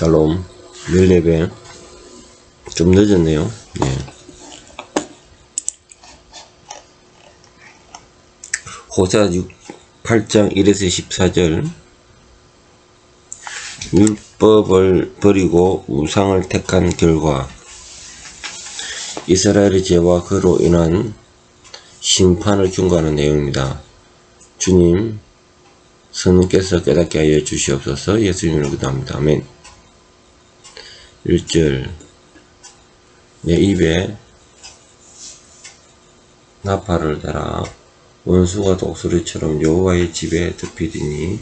샬롬 14배 좀 늦었네요 네. 호사 6, 8장 1에서 14절 율법을 버리고 우상을 택한 결과 이스라엘의 죄와 그로 인한 심판을 경고하는 내용입니다. 주님, 성령께서 깨닫게 하여 주시옵소서 예수님으로 기도합니다. 아멘. 1절 내 입에 나팔을 달아 원수가 독수리처럼 여호와의 집에 덮이리니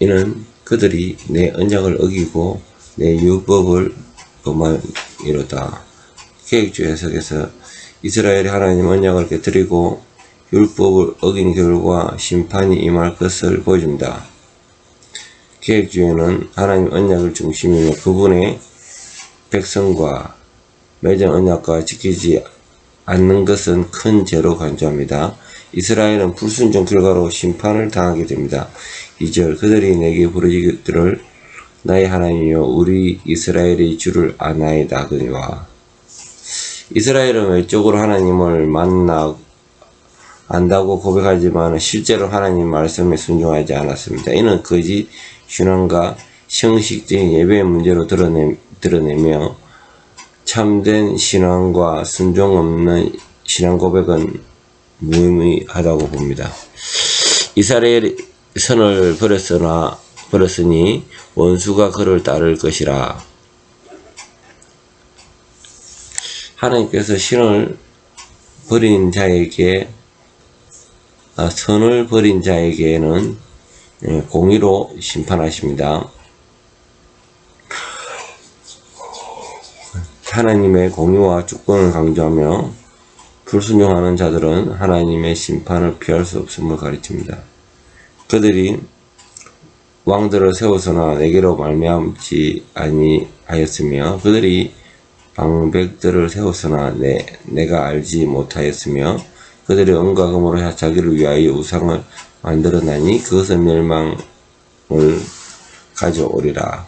이는 그들이 내 언약을 어기고 내 율법을 범하이로다. 계획주 해석에서 이스라엘이 하나님 언약을 깨뜨리고 율법을 어긴 결과 심판이 임할 것을 보여줍니다. 계획주에는 하나님 언약을 중심이며 그분의 백성과 맺은 언약과 지키지 않는 것은 큰 죄로 간주합니다. 이스라엘은 불순종 결과로 심판을 당하게 됩니다. 2절 그들이 내게 부르짖기를 나의 하나님이여 우리 이스라엘의 주를 아나이다 그니와 이스라엘은 외적으로 하나님을 만나 안다고 고백하지만 실제로 하나님 말씀에 순종하지 않았습니다. 이는 거짓 신앙과 형식적인 예배의 문제로 드러내, 드러내며 참된 신앙과 순종 없는 신앙 고백은 무의미하다고 봅니다. 이스라엘이 선을 버렸으나 버렸으니 원수가 그를 따를 것이라. 하나님께서 신을 버린 자에게 아, 선을 버린 자에게는 예, 공의로 심판하십니다. 하나님의 공의와 주권을 강조하며 불순종하는 자들은 하나님의 심판을 피할 수 없음을 가르칩니다. 그들이 왕들을 세워서나 내게로 말미암지 아니하였으며 그들이 방백들을 세웠으나 내, 내가 알지 못하였으며 그들이 은과 금으로 자기를 위하여 우상을 만들어나니 그것은 멸망을 가져오리라.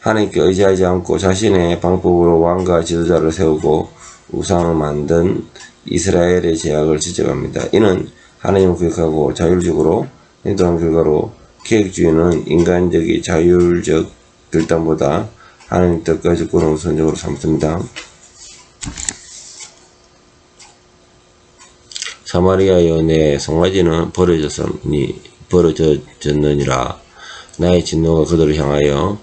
하나님께 의지하지 않고 자신의 방법으로 왕과 지도자를 세우고 우상을 만든 이스라엘의 제약을 지적합니다. 이는 하나님을 구역하고 자율적으로 행동한 결과로 계획주의는 인간적인 자율적 결단보다 하나님 뜻과 주권을 우선적으로 삼습니다. 사마리아여 내 송아지는 버려졌으니 버려졌느니라. 나의 진노가 그들을 향하여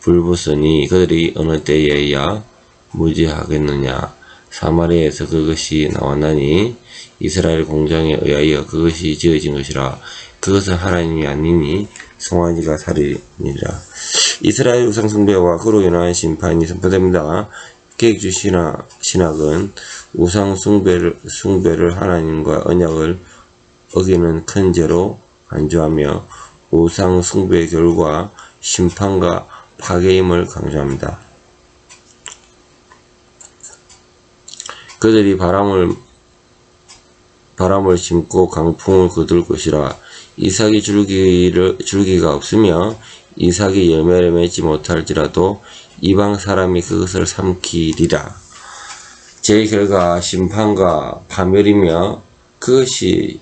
불붙으니 그들이 어느 때에야 무지하겠느냐. 사마리아에서 그것이 나왔나니 이스라엘 공장에 의하여 그것이 지어진 것이라. 그것은 하나님이 아니니 송아지가 살이니라. 이스라엘 우상 숭배와 그로 인한 심판이 선포됩니다. 계획주 신학, 신학은 우상 숭배를, 숭배를 하나님과 언약을 어기는 큰 죄로 간주하며 우상 숭배의 결과 심판과 파괴임을 강조합니다. 그들이 바람을 바람을 심고 강풍을 거둘 것이라 이삭이 줄기를 줄기가 없으며 이삭이 열매를 맺지 못할지라도 이방 사람이 그것을 삼키리라. 제 결과 심판과 파멸이며 그것이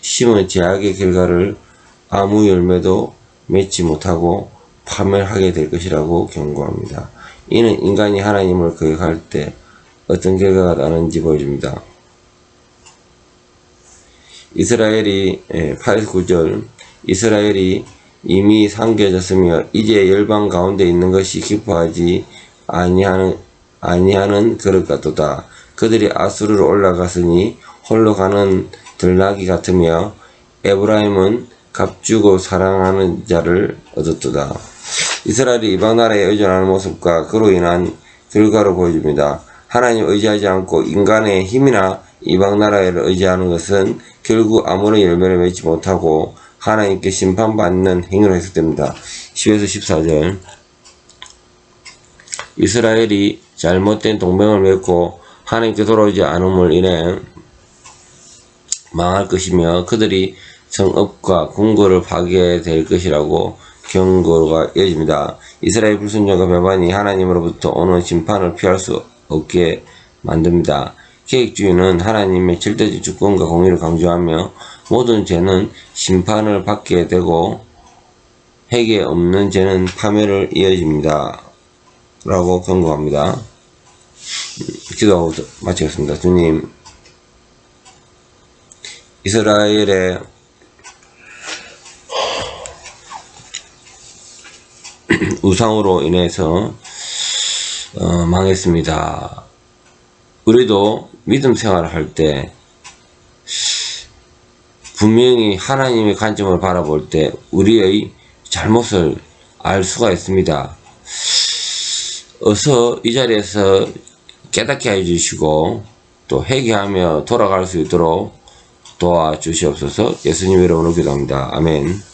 심은 제약의 결과를 아무 열매도 맺지 못하고 파멸하게 될 것이라고 경고합니다. 이는 인간이 하나님을 거역할 때 어떤 결과가 나는지 보여줍니다. 이스라엘이 89절 이스라엘이 이미 상겨졌으며 이제 열방 가운데 있는 것이 기뻐하지 아니하는 아니하는 그릇 같도다. 그들이 아수르로 올라갔으니 홀로 가는 들나귀 같으며 에브라임은 값주고 사랑하는 자를 얻었도다. 이스라엘이 이방 나라에 의존하는 모습과 그로 인한 결과로 보여줍니다. 하나님 의지하지 않고 인간의 힘이나 이방 나라를 의지하는 것은 결국 아무런 열매를 맺지 못하고 하나님께 심판받는 행위로 해석됩니다. 10에서 14절 이스라엘이 잘못된 동맹을 맺고 하나님께 돌아오지 않음을 인해 망할 것이며 그들이 성읍과 궁궐을 파괴될 것이라고 경고가 이어집니다. 이스라엘 불순종과 배반이 하나님으로부터 오는 심판을 피할 수 없게 만듭니다. 계획주의는 하나님의 절대적 주권과 공의를 강조하며 모든 죄는 심판을 받게 되고 핵에 없는 죄는 파멸을 이어집니다. 라고 경고합니다. 음, 기도하고 마치겠습니다. 주님, 이스라엘의 우상으로 인해서 어, 망했습니다. 우리도 믿음 생활을 할때 분명히 하나님의 관점을 바라볼 때 우리의 잘못을 알 수가 있습니다. 어서 이 자리에서 깨닫게 해주시고 또 회개하며 돌아갈 수 있도록 도와주시옵소서 예수님 이름으로 기도합니다. 아멘.